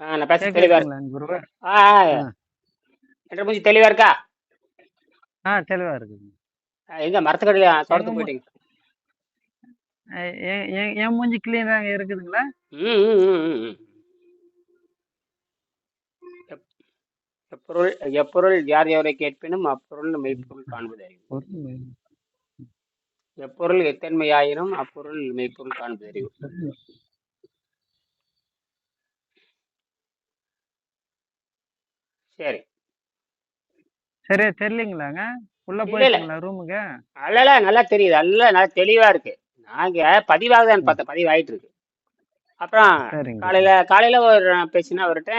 நான் பேச தெளிவா இருக்கு. ஆ. என்ற மூஞ்சி தெளிவா இருக்கா? ஆ தெளிவா இருக்குங்க ஆ, எங்க மரத்துக்கடியில தொடர்ந்து போயிட்டீங்க? என் மூஞ்சி கிளீனா இருக்குதுங்களா? எப்பொருள் எப்பொருள் யார் எவரை கேட்பினும் அப்பொருள் மெய்ப்பொருள் காண்பது அறிவு. ஒரு எப்பொருள் எத்தன்மையாயினும் அப்பொருள் மெய்ப்பொருள் காண்பது சரி. சரியா தெரியலீங்களாங்க? உள்ள போயிட்டீங்களா ரூமுக்கு அல்லல நல்லா தெரியுது. அல்ல நல்லா தெளிவா இருக்கு. நாங்க பதிவாகுதான்னு பார்த்தேன். பதிவாயிட்டு இருக்கு அப்புறம் காலையில காலையில ஒரு பேசினா அவர்கிட்ட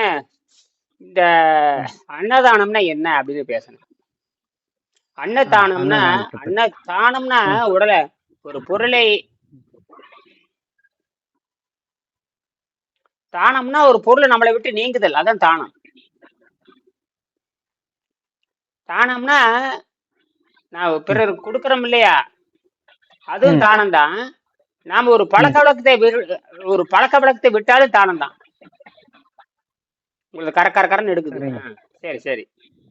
இந்த அன்னதானம்னா என்ன அப்படின்னு பேசணும் அன்னதானம்னா அன்னதானம்னா உடலை ஒரு பொருளை தானம்னா ஒரு பொருளை நம்மளை விட்டு நீங்குதல். அதான் தானம். தானம்னா நான் பிறருக்கு கொடுக்குறோம் இல்லையா? அதுவும் தானம் தான் நாம ஒரு பழக்க வழக்கத்தை ஒரு பழக்க வழக்கத்தை விட்டாலும் தானம் தான் உங்களுக்கு கர கர கரன்னு எடுக்குது. சரி சரி.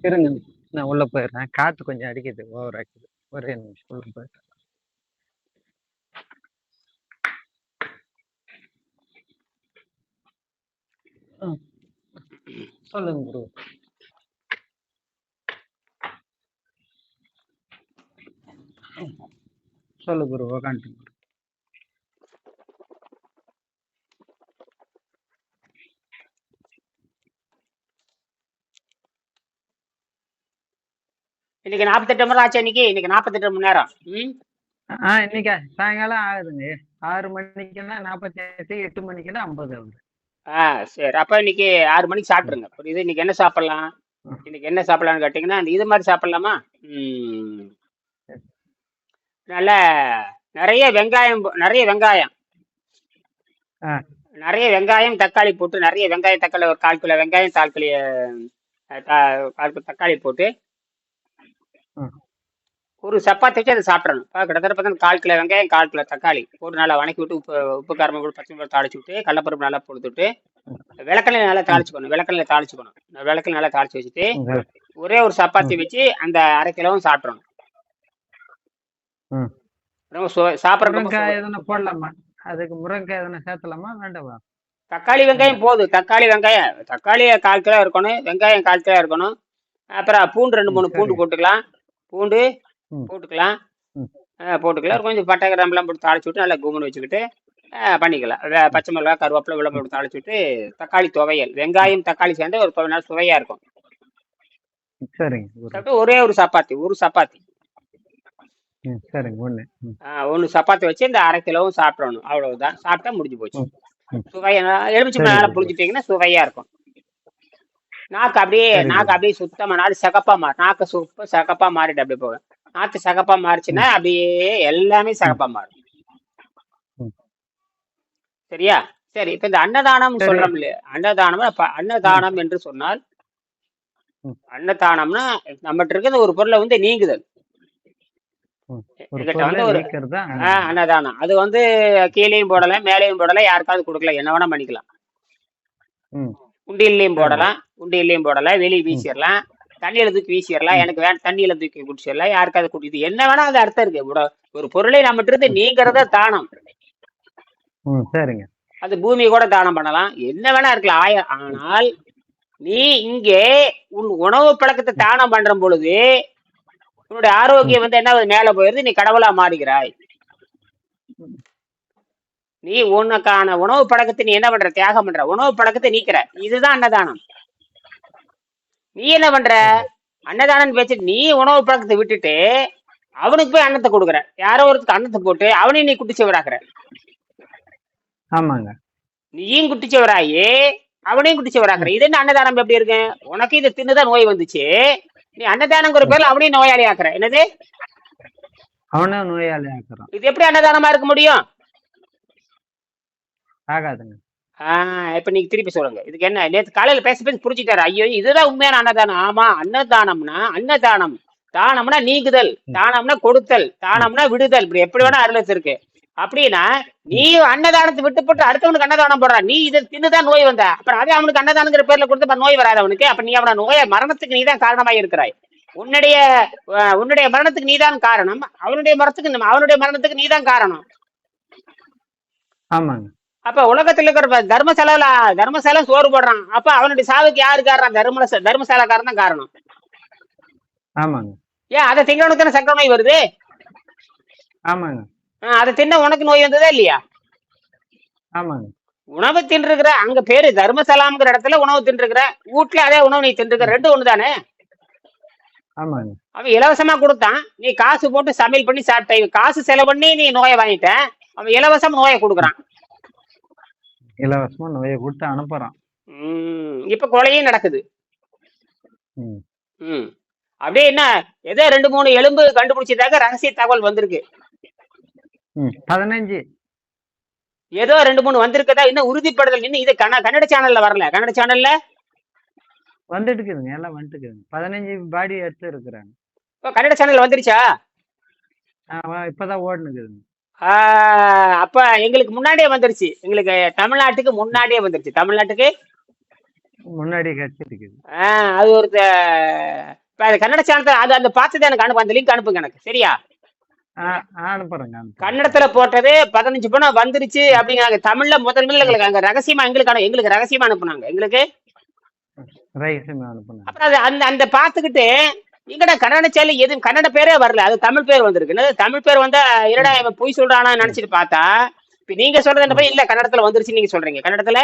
இருங்க. நான் உள்ள போயிடுறேன். காத்து கொஞ்சம் அடிக்குது. ஓவர் ஆக்குது. ஒரே நிமிஷம். உள்ள போயிடுறேன் சொல்லுங்க குரு ம், சொல்லு குரு உக்காந்துங்க இன்னைக்கு நாற்பத்தெட்டு மணி ஆச்சு இன்னைக்கு இன்னைக்கு நாற்பத்தெட்டு மணி நேரம். ம்? ஆ இன்னைக்கு சாயங்காலம் ஆகுதுங்க. ஆறு மணிக்குன்னா நாற்பத்தி எட்டு எட்டு மணிக்குன்னா ஐம்பது ஆகுது. ஆ சரி. அப்ப இன்னைக்கு ஆறு மணிக்கு சாப்பிட்ருங்க புரியுது? இன்னைக்கு என்ன சாப்பிடலாம்? இன்னைக்கு என்ன சாப்பிடலாம்னு கேட்டிங்கன்னா இந்த இது மாதிரி சாப்பிடலாமா? ம். நல்ல நிறைய வெங்காயம் நிறைய வெங்காயம். நிறைய வெங்காயம் தக்காளி போட்டு நிறைய வெங்காயம் தக்காளி ஒரு கால் கிலோ வெங்காயம் கால் கிலோ தக்காளி போட்டு ஒரு சப்பாத்தி வச்சு அதை சாப்பிடணும். கிட்டத்தட்ட பார்த்தா கால் கிலோ வெங்காயம் கால் கிலோ தக்காளி. போட்டு நல்லா வணக்கி விட்டு உப்பு உப்பு காரமாக கூட பச்சை மிளகாய் தாளிச்சு விட்டு கடலப்பருப்பு நல்லா கொடுத்துட்டு ம், விளக்கெண்ணெய் நல்லா தாளிச்சுக்கணும் விளக்கெண்ணெய் தாளிச்சுக்கணும் விளக்கெண்ணெய் நல்லா தாளிச்சு வச்சுட்டு. ஒரே ஒரு சப்பாத்தி வச்சு அந்த அரை கிலோவும் சாப்பிட்றணும் ம். ரொம்ப சுவை சாப்பிட்றது ரொம்ப முருங்கைக்காய் சுவை. எதனா போடலாமா? அதுக்கு முருங்கைக்காய் எதனா சேர்த்தலாமா? வேண்டாமா? தக்காளி வெங்காயம் போதும். தக்காளி வெங்காயம் தக்காளி கால் கிலோ இருக்கணும் வெங்காயம் கால் கிலோ இருக்கணும். அப்புறம் பூண்டு ரெண்டு மூணு பூண்டு போட்டுக்கலாம். பூண்டு போட்டுக்கலாம். போட்டுக்கலாம். கொஞ்சம் பட்டை கிராம்பெல்லாம் போட்டு தாளிச்சு விட்டு நல்லா கும்முன்னு வச்சுக்கிட்டு பண்ணிக்கலாம். பச்சை மிளகா கருவேப்பிலை வெள்ளம் போட்டு தாளிச்சு விட்டு தக்காளி துவையல். வெங்காயம் தக்காளி சேர்ந்து ஒரு பதினாலு சுவையாக இருக்கும். சரிங்க ஒரே ஒரு சப்பாத்தி ஒரு சப்பாத்தி. ம் சரிங்க ஒன்று ம். ஒன்று சப்பாத்தி வச்சு இந்த அரை கிலோவும் சாப்பிடணும். அவ்வளவுதான். சாப்பிட்டா முடிஞ்சு போச்சு. ம் ம். சுவையா எலுமிச்சை சரிங்க புளிஞ்சிட்டிங்கன்னா சுவையா இருக்கும். நாக்கு அப்படியே நாக்கு அப்படியே சுத்தமா நாடு சகப்பா மாறு நாக்கு சுப்ப சகப்பா மாறிட்டு அப்படியே போகும். நாக்கு சகப்பா மாறுச்சுன்னா ம். அப்படியே எல்லாமே ம். சகப்பா மாறும். ம். சரியா? சரி இப்ப இந்த அன்னதானம் சரி. சொல்றோம் இல்லையா? அன்னதானம் அப்ப ம். அன்னதானம் என்று சொன்னால் ம். அன்னதானம்னா நம்மகிட்ட இருக்கிற ஒரு பொருளை வந்து நீங்குதல். எங்கிட்ட வந்து ஒரு ஆஹ் அன்னதானம் அது வந்து கீழேயும் போடலாம் மேலேயும் போடலாம் யாருக்காவது கொடுக்கலாம் என்ன வேணா பண்ணிக்கலாம். ம். உண்டியல்லையும் சரிங்க போடலாம் உண்டியல்லையும் போடலாம் வெளியே வீசிடலாம் தண்ணியில தூக்கி வீசிடலாம் எனக்கு வேணும் தண்ணியில தூக்கி குடிச்சிடலாம் யாருக்காவது குடி இது என்ன வேணா அது அர்த்தம் இருக்கு. ஒரு பொருளை நம்மகிட்ட இருந்து நீங்கிறத தானம். சரிங்க. அது பூமியை கூட தானம் பண்ணலாம். என்ன வேணா இருக்கலாம். ஆய ஆனால் நீ இங்கே உன் உணவு பழக்கத்தை தானம் பண்ற பொழுது உன்னுடைய ஆரோக்கியம் வந்து என்ன ஆகுது? மேல போயிருது நீ கடவுளா மாறுகிறாய் நீ உனக்கான உணவு பழக்கத்தை நீ என்ன பண்ற? தியாகம் பண்ற. உணவு பழக்கத்தை நீக்கிற. இதுதான் அன்னதானம். நீ என்ன பண்ற? அன்னதானம் வச்சு நீ உணவு பழக்கத்தை விட்டுட்டு அவனுக்கு போய் அன்னத்தை கொடுக்குற. யாரோ ஒருத்தருக்கு அன்னத்தை போட்டு அவனையும் நீ குட்டிச்சவராக்குற. ஆமாங்க. நீயும் குட்டிச்சவராயி அவனையும் குட்டிச்சவராக்குற. இது என்ன அன்னதானம் எப்படி இருக்கு? உனக்கு இதை தின்னுதான் நோய் வந்துச்சு. நீ அன்னதானங்கிற பேர்ல அவனையும் நோயாளி ஆக்குற என்னது? அவனை நோயாளி ஆக்குறான் இது எப்படி அன்னதானமா இருக்க முடியும்? ஆகாதுங்க. ஆஹ் இப்ப நீங்க திருப்பி சொல்லுங்க. இதுக்கு என்ன? நேத்து காலையில பேச பேச புரிஞ்சுட்டாரு ஐயோ இதுதான் உண்மையான அன்னதானம். ஆமா அன்னதானம்னா அன்னதானம். தானம்னா நீக்குதல். தானம்னா கொடுத்தல். தானம்னா விடுதல். இப்படி எப்படி வேணா அருளத்து இருக்கு அப்படின்னா நீ அன்னதானத்தை விட்டு போட்டு அடுத்தவனுக்கு அன்னதானம் போடுற. நீ இதை தின்னுதான் நோய் வந்த. அப்புறம் அதே அவனுக்கு அன்னதானங்கிற பேர்ல கொடுத்து நோய் வராது அவனுக்கு. அப்ப நீ அவன நோய மரணத்துக்கு நீதான் காரணமாக இருக்கிறாய். உன்னுடைய உன்னுடைய மரணத்துக்கு நீதான் காரணம். அவனுடைய மரணத்துக்கு அவனுடைய மரணத்துக்கு நீதான் காரணம். ஆமாங்க. அப்ப உலகத்துல இருக்கிற தர்மசாலால தர்மசாலா சோறு போடுறான். அப்ப அவனுடைய சாவுக்கு யாரு காரணம்? தர்ம தர்மசாலாக்காரன் தான் காரணம். ஆமாங்க. ஏன் அதை திங்கவனுக்கு தானே சக்கரை நோய் வருது? ஆமாங்க. அதை தின்ன உனக்கு நோய் வந்ததா இல்லையா? ஆமாங்க. உணவு தின்றுக்கிற அங்க பேரு தர்மசலாம்ங்கிற இடத்துல உணவு தின்றுக்கிற வீட்ல அதே உணவு நீ தின்றுக்கிற ரெண்டு ஒண்ணு தானே ஆமாங்க. அவன் இலவசமா கொடுத்தான். நீ காசு போட்டு சமையல் பண்ணி சாப்பிட்ட காசு செலவு பண்ணி நீ நோயை வாங்கிட்ட. அவன் இலவசமா நோயை கொடுக்குறான். இலவசமா நோயை கொடுத்து அனுப்புறான். இப்ப கொலையும் நடக்குது. அப்படியே என்ன ஏதோ ரெண்டு மூணு எலும்பு கண்டுபிடிச்சதாக ரகசிய தகவல் வந்திருக்கு. பதினஞ்சு. ஏதோ ரெண்டு மூணு வந்திருக்கதா? இன்னும் உறுதிப்படுதல் இன்னும் இது கன கன்னட சேனல்ல வரல. கன்னட சேனல்ல வந்துட்டு இருக்குதுங்க எல்லாம் வந்துட்டு இருக்குதுங்க பதினஞ்சு பாடி எடுத்து இருக்கிறாங்க. இப்போ கன்னட சேனல் வந்துருச்சா? இப்பதான் ஓடுனுக்குதுங்க. அப்ப எங்களுக்கு முன்னாடியே வந்துருச்சு. எங்களுக்கு தமிழ்நாட்டுக்கு முன்னாடியே வந்துருச்சு. தமிழ்நாட்டுக்கு? முன்னாடி கிடைச்சிருக்குது ஆஹ் அது ஒரு த- இப்ப அது கன்னட சேனல் அது அந்த பார்த்தது எனக்கு அனுப்பு அந்த லிங்க் அனுப்புங்க எனக்கு. சரியா? அனுப்புறேங்க கன்னடத்துல போட்டது பதினஞ்சு பணம் வந்துருச்சு அப்படிங்கிறாங்க. தமிழ்ல முதல் முதல்ல எங்களுக்கு அங்க ரகசியமா எங்களுக்கு அனு- எங்களுக்கு ரகசியமா அனுப்புனாங்க. எங்களுக்கு? அப்புறம் அது அந்த அந்த பார்த்துக்கிட்டு எங்கடா கன்னட சேனல் எதுவும் கன்னட பேரே வரல. அது தமிழ் பேர் வந்திருக்கு. தமிழ் பேர் வந்தா என்னடா இவன் பொய் சொல்றானா நினைச்சிட்டு பார்த்தா இப்ப நீங்க சொல்றது என்ன இல்ல கன்னடத்துல வந்துருச்சு நீங்க சொல்றீங்க. கன்னடத்துல?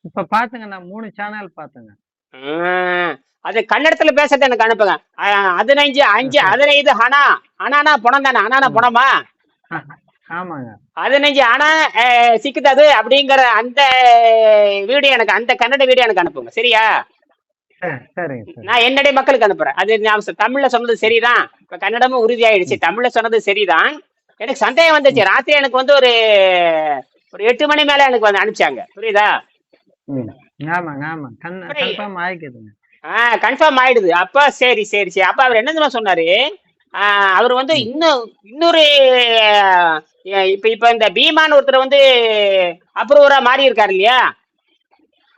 இப்ப பாத்துங்க நான் மூணு சேனல் பாத்துங்க. அது கன்னடத்துல பேசுறது எனக்கு அனுப்புங்க. பதினஞ்சு அஞ்சு பதினைந்து ஹனா. அனானா பணம் தானே? அனானா பணமா? ஆமாங்க. பதினஞ்சு ஆனா சிக்குதாது அப்படிங்கிற அந்த வீடியோ எனக்கு அந்த கன்னட வீடியோ எனக்கு அனுப்புங்க. சரியா? நான் என்னுடைய மக்களுக்கு அனுப்புறேன். அது நான் தமிழ்ல சொன்னது சரிதான். இப்ப கன்னடமும் உறுதியாயிடுச்சு. தமிழ்ல சொன்னது சரிதான். எனக்கு சந்தேகம் வந்துச்சு. ராத்திரி எனக்கு வந்து ஒரு ஒரு எட்டு மணி மேல எனக்கு வந்து அனுப்பிச்சாங்க. புரியுதா? ஆமாங்க அப்புறம் கன்ஃபார்ம் ஆயிக்குதுங்க. ஆஹ் கன்ஃபார்ம் ஆயிடுது. அப்ப சரி சரி சரி. அப்ப அவர் என்ன சொன்னாரு? அவர் வந்து இன்னும் இன்னொரு இப்ப இப்ப இந்த பீமான் ஒருத்தர் வந்து அப்ரூவரா மாறி இருக்காரு இல்லையா?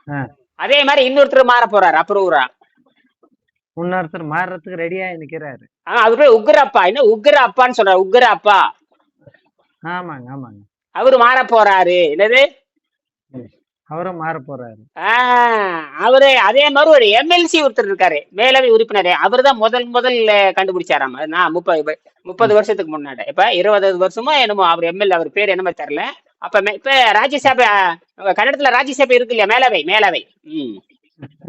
ஆ. அதே மாதிரி இன்னொருத்தர் மாற போறாரு அப்ரூவரா. இன்னொருத்தர் மாறுறதுக்கு ரெடியா நிக்கிறாரு. ஆஹ் அவர் பேர் உக்ர அப்பா. என்ன உக்ர அப்பான்னு சொல்றாரு உக்ர அப்பா. ஆமாங்க ஆமாங்க. அவரு மாற போறாரு. என்னது. அவரும் மாற போறாரு. அவரு அதே மாதிரி ஒரு எம்எல்சி ஒருத்தர் இருக்காரு. மேலவை உறுப்பினர். அவர் தான் முதல் முதல் கண்டுபிடிச்சாராம். நான் முப்பது முப்பது வருஷத்துக்கு முன்னாடி. இப்ப இருபது வருஷமா என்னமோ அவர் எம்எல்ஏ அவர் பேர் என்னமோ தெரியல. அப்ப இப்ப ராஜ்யசபை கன்னடத்துல ராஜ்யசபை இருக்கு இல்லையா? மேலவை மேலவை. ம்.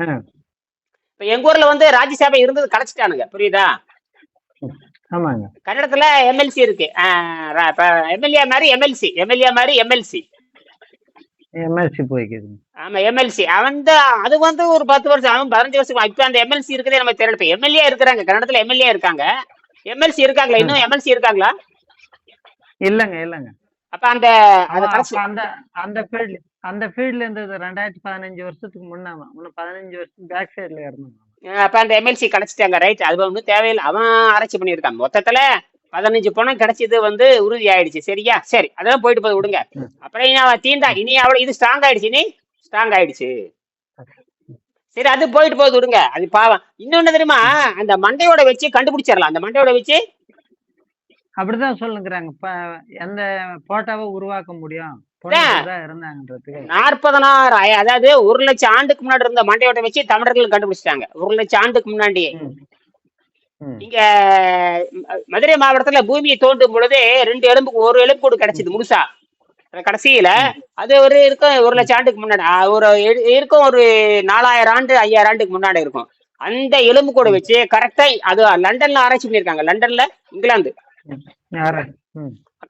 ஆ, இப்ப எங்க ஊர்ல வந்து ராஜ்யசபை இருந்தது கலைச்சிட்டானுங்க. புரியுதா? கன்னடத்துல எம்எல்சி இருக்கு. எம்எல்ஏ மாதிரி எம்எல்சி எம்எல்ஏ மாதிரி எம்எல்சி எம்எல்சி போய்க்குதுங்க ஆமா எம்எல்சி அவன் தான் அது வந்து ஒரு பத்து வருஷம் அவன் பதினஞ்சு வருஷம் இப்ப அந்த எம்எல்சி இருக்கிறதே நம்ம தெரியல இப்ப எம்எல்ஏ இருக்கிறாங்க கன்னடத்துல எம்எல்ஏ இருக்காங்க. எம்எல்சி இருக்காங்களா? இன்னும் எம்எல்சி இருக்காங்களா? இல்லங்க இல்லங்க. அப்ப அந்த அந்த அந்த அந்த ஃபீல்டு அந்த ஃபீல்ட்ல இருந்தது ரெண்டாயிரத்தி பதினஞ்சு வருஷத்துக்கு முன்னாம இன்னும் பதினஞ்சு வருஷம் பேக் சைடுல இருந்தாங்க அப்ப அந்த எம்எல்சி கிடைச்சிட்டாங்க ரைட் அது ஒன்றும் தேவையில்லை. அவன் ஆராய்ச்சி பண்ணியிருக்கான். மொத்தத்துல பதினஞ்சு பணம் கிடைச்சது வந்து உறுதி ஆயிடுச்சு. சரியா? சரி அதெல்லாம் போயிட்டு போய் விடுங்க. அப்புறம் இனி அவன் தீண்டா இனி அவ்வளவு இது ஸ்ட்ராங் ஆயிடுச்சு. இனி ஸ்ட்ராங் ஆயிடுச்சு. சரி அது போயிட்டு போகுது விடுங்க. அது பாவம். இன்னொன்னு தெரியுமா? அந்த மண்டையோட வச்சு கண்டுபிடிச்சிடலாம். அந்த மண்டையோட வச்சு? அப்படிதான் சொல்லுங்கிறாங்க. எந்த போட்டோவை உருவாக்க முடியும்? நாற்பதனாயிரம் அதாவது ஒரு லட்சம் ஆண்டுக்கு முன்னாடி இருந்த மண்டையோட வச்சு தமிழர்கள் கண்டுபிடிச்சிட்டாங்க. ஒரு லட்சம் ஆண்டுக்கு முன்னாடியே. இங்க மதுரை மாவட்டத்துல பூமியை தோண்டும் பொழுது ரெண்டு எலும்புக்கு ஒரு எலும்பு கூட கிடைச்சது முழுசா. கடைசியில அது ஒரு இருக்கும் ஒரு லட்சம் ஆண்டுக்கு முன்னாடி ஒரு இருக்கும் ஒரு நாலாயிரம் ஆண்டு ஐயாயிரம் ஆண்டுக்கு முன்னாடி இருக்கும். அந்த எலும்பு கூட வச்சு கரெக்டா அது லண்டன்ல ஆராய்ச்சி பண்ணியிருக்காங்க லண்டன்ல இங்கிலாந்து.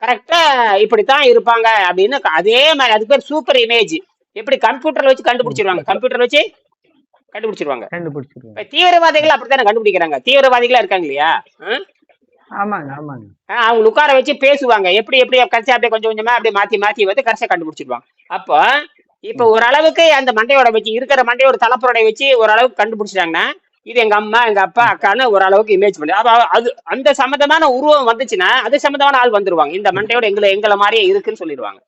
கரெக்டா இப்படித்தான் இருப்பாங்க அப்படின்னு அதே மாதிரி அது பேர் சூப்பர் இமேஜ் எப்படி கம்ப்யூட்டர்ல வச்சு கண்டுபிடிச்சிருவாங்க கம்ப்யூட்டர் வச்சு கண்டுபிடிச்சிருவாங்க. கண்டுபிடிச்சிருவாங்க. தீவிரவாதிகள் அப்படித்தானே கண்டுபிடிக்கிறாங்க? தீவிரவாதிகளா இருக்காங்க இல்லையா? ஆமாங்க ஆமாங்க. அவங்க உட்கார வச்சு பேசுவாங்க. எப்படி எப்படி கடைசி அப்படியே கொஞ்சம் கொஞ்சமா அப்படியே மாத்தி மாத்தி வந்து கடைசியா கண்டுபிடிச்சிருவாங்க. அப்போ இப்ப ஓரளவுக்கு அந்த மண்டையோட வச்சு இருக்கிற மண்டையோட தலைப்புறடை வச்சு ஓரளவுக்கு கண்டுபிடிச்சிட்டாங்கன்னா இது எங்க அம்மா எங்க அப்பா அக்கான்னு ஓரளவுக்கு இமேஜ் பண்ணி அப்ப அது அந்த சம்மந்தமான உருவம் வந்துச்சுன்னா அது சம்மந்தமான ஆள் வந்துருவாங்க. இந்த மண்டையோட எங்களை எங்களை மாதிரியே இருக்குன்னு சொல்லிடுவாங்க.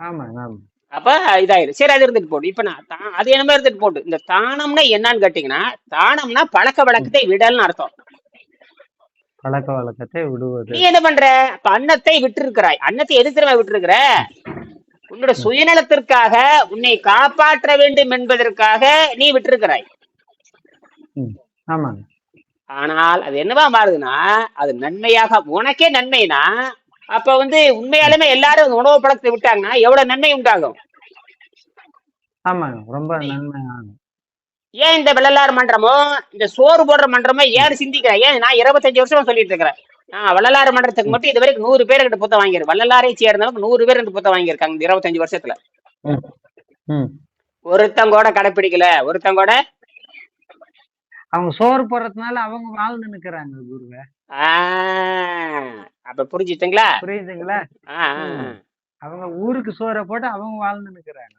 ஆமா அப்ப இதாயிரும் சரி அது இருந்துட்டு போட்டு இப்ப நான் தா- அது என்னமே இருந்துட்டு போட்டு இந்த தானம்னா என்னன்னு கேட்டீங்கன்னா தானம்னா பழக்க வழக்கத்தை விடல்னு அர்த்தம். பழக்க வழக்கத்தை விடுவது. நீ என்ன பண்ற? அப்ப அன்னத்தை விட்டு இருக்கிறாய் அன்னத்தை எது திரும்ப விட்டு இருக்கிற உன்னோட சுயநலத்திற்காக உன்னை காப்பாற்ற வேண்டும் என்பதற்காக நீ விட்டிருக்கிறாய். ஆமாங்க. ஆனால் அது என்னவா மாறுதுன்னா அது நன்மையாக உனக்கே நன்மைனா அப்ப வந்து உண்மையாலுமே எல்லாரும் உணவு பழக்கத்தை விட்டாங்கன்னா எவ்வளவு நன்மை உண்டாகும்? ஆமாங்க ரொம்ப நன்மை ஏன் இந்த வள்ளலார் மன்றமோ இந்த சோறு போடுற மன்றமோ ஏன் சிந்திக்கிறேன் ஏன் நான் இருபத்தஞ்சு வருஷமா சொல்லிட்டு இருக்கிறேன். நான் வள்ளலார் மன்றத்துக்கு மட்டும் இது வரைக்கும் நூறு பேர் கிட்ட புத்தகம் வாங்கியிருக்கேன். வள்ளலாரை சேர்ந்தவங்க நூறு பேர் கிட்ட புத்தகம் வாங்கியிருக்காங்க இந்த இருபத்தஞ்சு வருஷத்துல. ஒருத்தங்க கூட கடைப்பிடிக்கல ஒருத்தங்க கூட அவங்க சோறு போடுறதுனால அவங்க வாழ்ந்து நிக்கிறாங்க குருவே. அப்ப புரிஞ்சுட்டுங்களா? புரியுதுங்களா. அவங்க ஊருக்கு சோறை போட்டு அவங்க வாழ்ந்து நிக்கிறாங்க.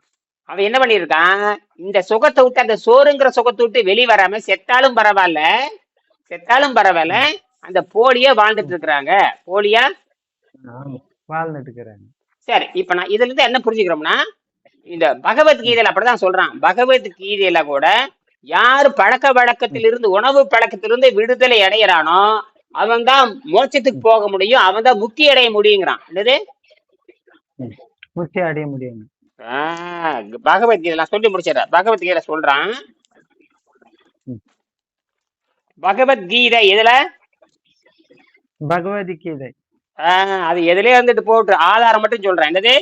அவன் என்ன பண்ணிருக்கான் இந்த சுகத்தை விட்டு அந்த சோறுங்கிற சுகத்தை விட்டு வெளி வராம செத்தாலும் பரவாயில்ல செத்தாலும் பரவாயில்ல அந்த போலியா வாழ்ந்துட்டு இருக்கிறாங்க. போலியா? வாழ்ந்துட்டு இருக்கிறாங்க. சரி இப்ப நான் இதுல இருந்து என்ன புரிஞ்சுக்கிறோம்னா இந்த பகவத்கீதையில அப்படிதான் சொல்றான். பகவத்கீதையில கூட யார் பழக்க வழக்கத்திலிருந்து உணவு பழக்கத்திலிருந்து விடுதலை அடையிறானோ அவன் தான் மோட்சத்துக்கு போக முடியும் அவன் தான் முக்தி அடைய முடியுங்கிறான். என்னது? முக்தி அடைய ஆஹ் பகவத்கீதை நான் சொல்லி முடிச்சிடறேன் பகவத்கீதை சொல்றான். பகவத்கீதை எதுல? பகவத்கீதை அது எதுலயே வந்துட்டு போட்டு ஆதாரம் மட்டும் சொல்றேன். என்னது?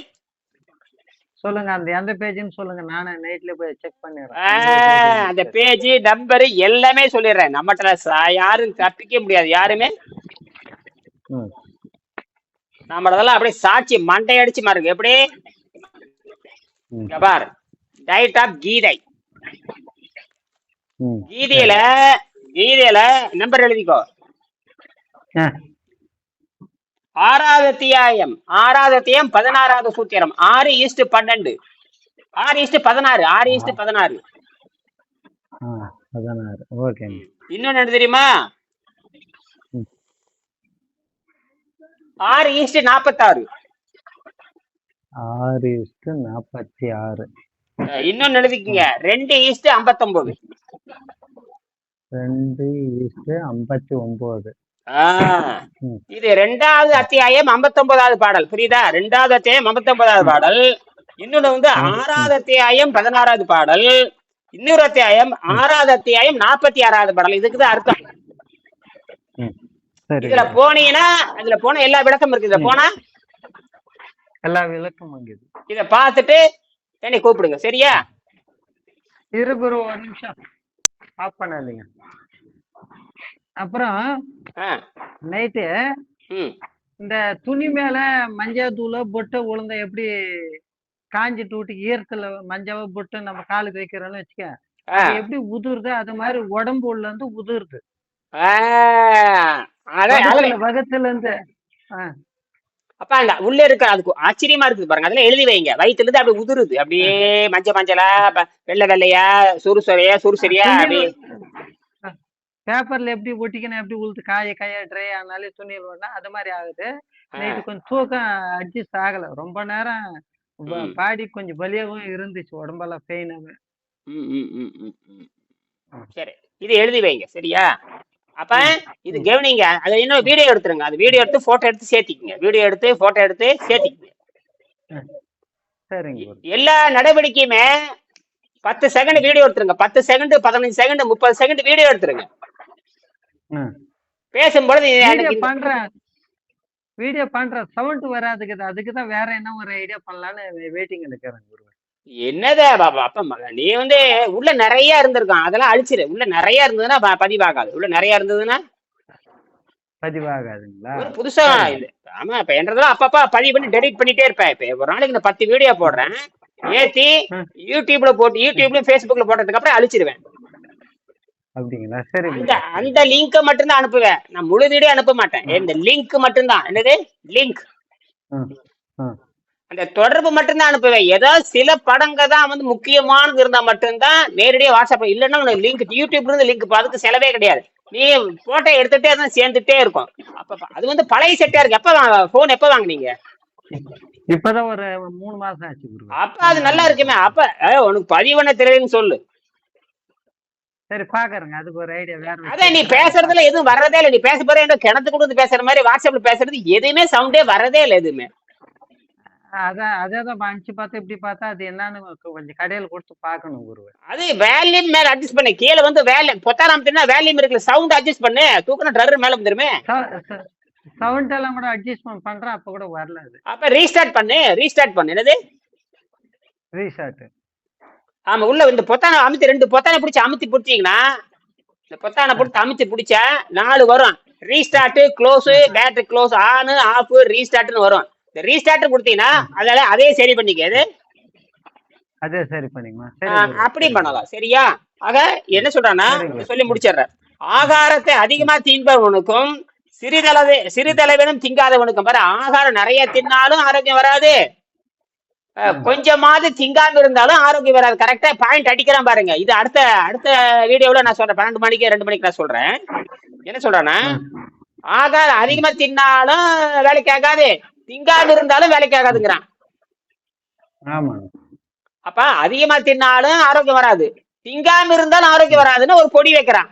சொல்லுங்க அந்த எந்த பேஜ்னு சொல்லுங்க. நானே நைட்ல போய் செக் பண்ணிடுறேன். அந்த பேஜ் நம்பர் எல்லாமே சொல்லிடுறேன். நம்மகிட்ட யாரும் தப்பிக்க முடியாது. யாருமே. நம்மளதெல்லாம் அப்படியே சாட்சி மண்டை அடிச்சு மாறுங்க. எப்படி? பார். டைட் ஆஃப் கீதை. கீதையில கீதையில நம்பர் எழுதிக்கோ. ஆறாவது அத்தியாயம் ஆறாவது அத்தியாயம் பதினாறாவது சூத்திரம். ஆறு ஈஸ்ட் பன்னெண்டு. ஆறு ஈஸ்ட் பதினாறு ஆறு ஈஸ்ட் பதினாறு. பதினாறு. ஓகேங்க இன்னொன்னு என்ன தெரியுமா. ஆறு ஈஸ்ட் நாற்பத்தாறு ஆறு இஸ்டு நாற்பத்தி ஆறு இன்னொன்னு எழுதிக்கங்க. ரெண்டு ஈஸ்ட் ஐம்பத்தொன்பது ரெண்டு இஸ்டு ஐம்பத்தி ஒன்பது. இது ரெண்டாவது அத்தியாயம் ஐம்பத்தொன்பதாவது பாடல். புரியுதா? ரெண்டாவது அத்தியாயம் ஐம்பத்தொன்பதாவது பாடல். இன்னொன்னு வந்து ஆறாவது அத்தியாயம் பதினாறாவது பாடல். இன்னொரு அத்தியாயம் ஆறாவது அத்தியாயம் நாற்பத்தி ஆறாவது பாடல். இதுக்கு தான் அர்த்தம். இதுல போனீங்கன்னா அதுல போன எல்லா விளக்கம் இருக்கு இதுல போனா? எல்லா விளக்கம் இத பார்த்துட்டு என்னை கூப்பிடுங்க. சரியா? இரு குரு ஒரு நிமிஷம். ஆஃப் பண்ணாதீங்க. அப்புறம் நைட்டு இந்த துணி மேல மஞ்சள் தூள பொட்டு உளுந்த எப்படி காஞ்சிட்டு விட்டு ஈரத்துல மஞ்சள் பொட்டு நம்ம காலுக்கு வைக்கிறோம்னு வச்சுக்க எப்படி உதிருது அது மாதிரி உடம்பு உள்ள இருந்து உதிருது. வகத்துல- இருந்து அப்ப அந்த உள்ள இருக்க அதுக்கு ஆச்சரியமா இருக்குது பாருங்க. அதெல்லாம் எழுதி வைங்க. வயித்துல இருந்து அப்படி உதிருது. அப்படியே மஞ்ச மஞ்சளா ப- வெள்ளை வெள்ளையா சுறு சொரையா சுறு சரியா அப்படி பேப்பர்ல எப்படி ஒட்டிக்கணும் எப்படி உளுத்து காய காய ட்ரை ஆனாலே துணியில் அது மாதிரி ஆகுது. நைட்டு கொஞ்சம் தூக்கம் அட்ஜஸ்ட் ஆகல. ரொம்ப நேரம். பாடி கொஞ்சம் வலியாகவும் இருந்துச்சு. உடம்பெல்லாம் ம். சரி. இது எழுதி வைங்க. சரியா? அப்ப இது கவனிங்க. அதை இன்னும் வீடியோ எடுத்துருங்க. அது வீடியோ எடுத்து போட்டோ எடுத்து சேர்த்திக்கங்க. வீடியோ எடுத்து போட்டோ எடுத்து சேர்த்திக்கங்க. சரிங்க எல்லா நடவடிக்கையுமே பத்து செகண்ட் வீடியோ எடுத்துருங்க. பத்து செகண்ட் பதினஞ்சு செகண்ட் முப்பது செகண்ட் வீடியோ எடுத்துருங்க. பேசும்பொழுது பண்றேன் வீடியோ பண்றேன் சவுண்ட் வராதுக்கு அதுக்கு தான் வேற என்ன ஒரு ஐடியா பண்ணலான்னு வெயிட்டிங் இருக்கிறேன் குரு என்னதா பாப்பா அப்ப மக- நீ வந்து உள்ள நிறைய இருந்திருக்கான் அதெல்லாம் அழிச்சிரு உள்ள நிறைய இருந்ததுன்னா பதிவாகாது உள்ள நிறைய இருந்ததுன்னா பதிவாகாதுங்களா புதுசா இது ஆமா இப்ப என்றதெல்லாம் அப்பப்ப பதிவு பண்ணி டெலிட் பண்ணிட்டே இருப்பேன் இப்ப ஒரு நாளைக்கு நான் பத்து வீடியோ போடுறேன் ஏத்தி. யூடியூப்ல போட்டு யூடியூப்லயும் ஃபேஸ்புக்ல போட்டதுக்கு அப்புறம் அழிச்சிருவேன் அப்படிங்களா? சரி அந்த அந்த லிங்க மட்டும்தான் அனுப்புவேன். நான் முழு வீடியோ அனுப்ப மாட்டேன். இந்த லிங்க் மட்டும்தான். என்னது? லிங்க் அந்த தொடர்பு மட்டும்தான் அனுப்புவேன். ஏதோ சில படங்க தான் வந்து முக்கியமானது இருந்தா மட்டும்தான் நேரடியாக வாட்ஸ்அப் இல்லைன்னா உனக்கு லிங்க் யூடியூப்ல இருந்து லிங்க் அதுக்கு செலவே கிடையாது. நீ போட்டோ எடுத்துட்டே தான் சேர்ந்துட்டே இருக்கும். அப்ப அது வந்து பழைய செட்டா இருக்கு. எப்ப போன் எப்ப வாங்குனீங்க? இப்பதான் ஒரு மூணு மாசம் ஆச்சு அப்ப அது நல்லா இருக்குமே. அப்ப உனக்கு பதிவன தெரியுதுன்னு சொல்லு. சரி பாக்குறேங்க. அதுக்கு ஒரு ஐடியா வேற அதான் நீ பேசுறதுல எதுவும் வர்றதே இல்லை. நீ பேச போற என்ன கிணத்து கொடுத்து பேசுற மாதிரி வாட்ஸ்அப்ல பேசுறது எதுவுமே சவுண்டே வரதே இல்லை எதுவுமே. அதான் அதே தான் அனுப்பிச்சு பார்த்தா இப்படி பார்த்தா அது என்னன்னு கொஞ்சம் கடையில கொடுத்து பார்க்கணும் குரு அது வேல்யூம் மேல அட்ஜஸ்ட் பண்ணு. கீழே வந்து வேல்யூ பொத்தாராம் வேல்யூம் இருக்குல்ல சவுண்ட் அட்ஜஸ்ட் பண்ணு. தூக்கின ட்ரர் மேல வந்துருமே. சவுண்ட் எல்லாம் கூட அட்ஜஸ்ட்மெண்ட் பண்றேன் அப்ப கூட வரல அது. அப்ப ரீஸ்டார்ட் பண்ணு. ரீஸ்டார்ட் பண்ணு. என்னது? ரீஷார்ட் ஆமா உள்ள இந்த பொத்தானை அமுத்தி ரெண்டு பொத்தானை பிடிச்சி அமுத்தி பிடிச்சீங்கன்னா இந்த பொத்தானை பிடிச்சி அமுத்தி பிடிச்சா நாலு வரும். Restart close battery close on off ரீஸ்டார்ட்னு வரும். இந்த ரீஸ்டார்ட் கொடுத்தீங்கன்னா அதால அதே சரி பண்ணிக்க அது சரி பண்ணிங்கம்மா ஆ, சரி குரு. அப்படி பண்ணலாம். சரியா? ஆக என்ன சொல்றான்னா. சொல்லி முடிச்சிடுறேன். ஆகாரத்தை அதிகமா தின்பவனுக்கும் சிறிதளவு சிறிதளவிலும் திங்காதவனுக்கும் பாரு ஆகாரம் நிறைய தின்னாலும் ஆரோக்கியம் வராது. கொஞ்சமாவது திங்காம இருந்தாலும் ஆரோக்கியம் வராது. கரெக்டா பாயிண்ட் அடிக்கிறான் பாருங்க. இது அடுத்த அடுத்த வீடியோல நான் சொல்றேன். பன்னெண்டு மணிக்கு ரெண்டு மணிக்கு நான் சொல்றேன். என்ன சொல்றேன்னா ஆகாரம் அதிகமா தின்னாலும் வேலைக்கு ஆகாது. திங்காம இருந்தாலும் வேலைக்கு ஆகாதுங்கிறான். அப்ப அதிகமா தின்னாலும் ஆரோக்கியம் வராது. திங்காம இருந்தாலும் ஆரோக்கியம் வராதுன்னு ஒரு பொடி வைக்கிறான்.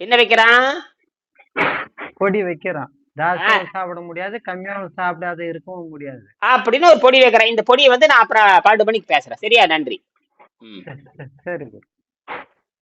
என்ன வைக்கிறான்? பொடி வைக்கிறோம் ஜாஸ்தியாவும் சாப்பிட முடியாது கம்மியாவும் சாப்பிடாத இருக்கவும் முடியாது. அப்படின்னு ஒரு பொடி வைக்கிறேன். இந்த பொடியை வந்து நான் அப்புறம் பன்னெண்டு மணிக்கு பேசுறேன். சரியா? நன்றி. சரி,